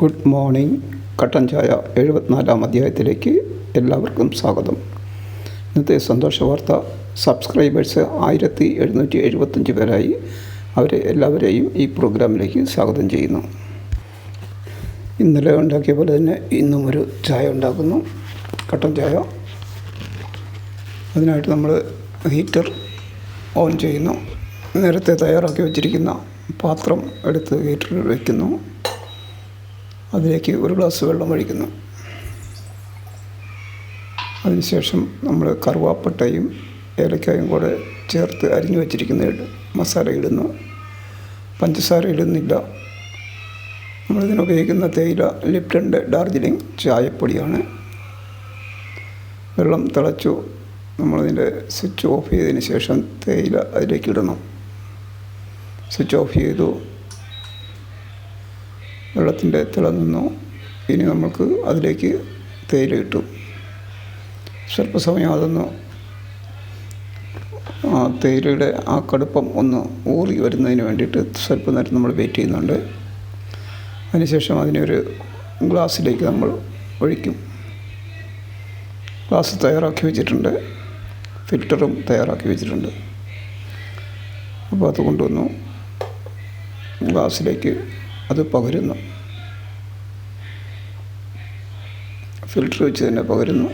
Good morning കട്ടൻ ചായ എഴുപത്തിനാലാം അധ്യായത്തിലേക്ക് എല്ലാവർക്കും സ്വാഗതം. ഇന്നത്തെ സന്തോഷ വാർത്ത സബ്സ്ക്രൈബേഴ്സ് ആയിരത്തി എഴുന്നൂറ്റി എഴുപത്തഞ്ച് പേരായി അവരെ എല്ലാവരെയും ഈ പ്രോഗ്രാമിലേക്ക് സ്വാഗതം ചെയ്യുന്നു. ഇന്നലെ ഉണ്ടാക്കിയ പോലെ തന്നെ ഇന്നും ഒരു ചായ ഉണ്ടാക്കുന്നു. കട്ടൻ ചായ. അതിനായിട്ട് നമ്മൾ ഹീറ്റർ ഓൺ ചെയ്യുന്നു. നേരത്തെ തയ്യാറാക്കി വെച്ചിരിക്കുന്ന പാത്രം എടുത്ത് ഹീറ്ററിൽ വയ്ക്കുന്നു അതിലേക്ക് ഒരു ഗ്ലാസ് വെള്ളം ഒഴിക്കുന്നു. അതിനുശേഷം നമ്മൾ കറുവാപ്പട്ടയും ഏലക്കായും കൂടെ ചേർത്ത് അരിഞ്ഞു വച്ചിരിക്കുന്ന മസാല ഇടുന്നു. പഞ്ചസാര ഇടുന്നില്ല. നമ്മളിതിന് ഉപയോഗിക്കുന്ന തേയില ലിപ്റ്റന്റെ ഡാർജിലിംഗ് ചായപ്പൊടിയാണ്. വെള്ളം തിളച്ചു നമ്മളതിന്റെ സ്വിച്ച് ഓഫ് ചെയ്തതിന് ശേഷം തേയില അതിലേക്ക് ഇടണം. സ്വിച്ച് ഓഫ് ചെയ്തു. വെള്ളത്തിന്റെ തിളങ്ങുന്നു ഇനി നമുക്ക് അതിലേക്ക് തേയില ഇട്ടു സ്വല്പസമയം അതൊന്ന് തേയിലയുടെ ആ കടുപ്പം ഒന്ന് ഊറി വരുന്നതിന് വേണ്ടിയിട്ട് സ്വല്പം നേരം നമ്മൾ വെയിറ്റ് ചെയ്യുന്നുണ്ട്. അതിനുശേഷം അതിനെ ഒരു ഗ്ലാസ്സിലേക്ക് നമ്മൾ ഒഴിക്കും. ഗ്ലാസ് തയ്യാറാക്കി വെച്ചിട്ടുണ്ട്. ഫിൽറ്ററും തയ്യാറാക്കി വെച്ചിട്ടുണ്ട്. അപ്പോൾ അത് കൊണ്ടുവന്നു. ഗ്ലാസ്സിലേക്ക് അത് പകരുന്നു. ഫിൽറ്റർ വെച്ച് തന്നെ പകരുന്നു.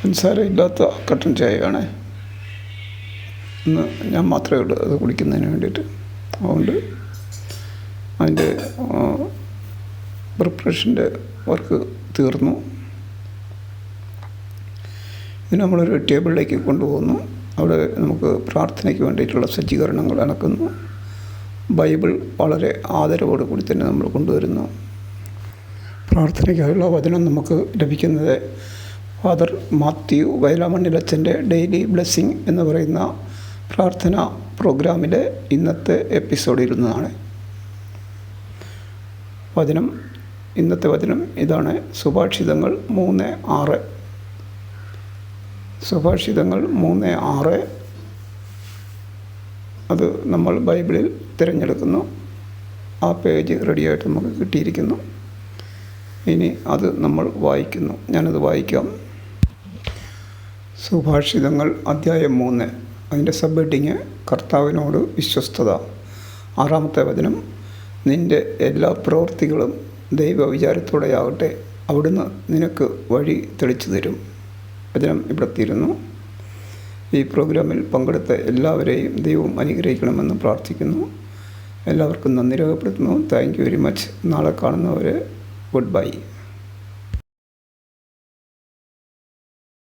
പഞ്ചസാര ഇല്ലാത്ത കട്ടൻ ചായയാണ് ഇന്ന് ഞാൻ മാത്രമേ ഉള്ളൂ അത് കുടിക്കുന്നതിന് വേണ്ടിയിട്ട്. അതുകൊണ്ട് അതിന്റെ പ്രിപ്പറേഷന്റെ വർക്ക് തീർന്നു. ഇത് നമ്മളൊരു ടേബിളിലേക്ക് കൊണ്ടുപോകുന്നു. അവിടെ നമുക്ക് പ്രാർത്ഥനയ്ക്ക് വേണ്ടിയിട്ടുള്ള സജ്ജീകരണങ്ങൾ നടക്കുന്നു ബൈബിൾ വളരെ ആദരവോട് കൂടി തന്നെ നമ്മൾ കൊണ്ടുവരുന്നു. പ്രാർത്ഥനയ്ക്കായുള്ള വചനം നമുക്ക് ലഭിക്കുന്നത് ഫാദർ മാത്യു വയലാമണ്ണിലച്ചന്റെ ഡെയിലി ബ്ലെസ്സിങ് എന്ന് പറയുന്ന പ്രാർത്ഥന പ്രോഗ്രാമിലെ ഇന്നത്തെ എപ്പിസോഡിൽ നിന്നാണ്. വചനം ഇന്നത്തെ വചനം ഇതാണ് സുഭാഷിതങ്ങൾ മൂന്ന് ആറ്. സുഭാഷിതങ്ങൾ മൂന്ന് ആറ്. അത് നമ്മൾ ബൈബിളിൽ തിരഞ്ഞെടുക്കുന്നു. ആ പേജ് റെഡിയായിട്ട് നമുക്ക് കിട്ടിയിരിക്കുന്നു. ഇനി അത് നമ്മൾ വായിക്കുന്നു. ഞാനത് വായിക്കാം. സുഭാഷിതങ്ങൾ അധ്യായം മൂന്ന്. അതിന്റെ സബ് ഹെഡിങ് കർത്താവിനോട് വിശ്വസ്തത. ആറാമത്തെ വചനം നിന്റെ എല്ലാ പ്രവൃത്തികളും ദൈവവിചാരത്തോടെയാകട്ടെ. അവിടുന്ന് നിനക്ക് വഴി തെളിച്ചു തരും. വചനം ഇവിടെ തീരുന്നു ഈ പ്രോഗ്രാമിൽ പങ്കെടുത്ത എല്ലാവരെയും ദൈവം അനുഗ്രഹിക്കണമെന്ന് പ്രാർത്ഥിക്കുന്നു. എല്ലാവർക്കും നന്ദി രേഖപ്പെടുത്തുന്നു. താങ്ക് യു വെരി മച്ച് നാളെ കാണുന്നവരെ ഗുഡ് ബൈ.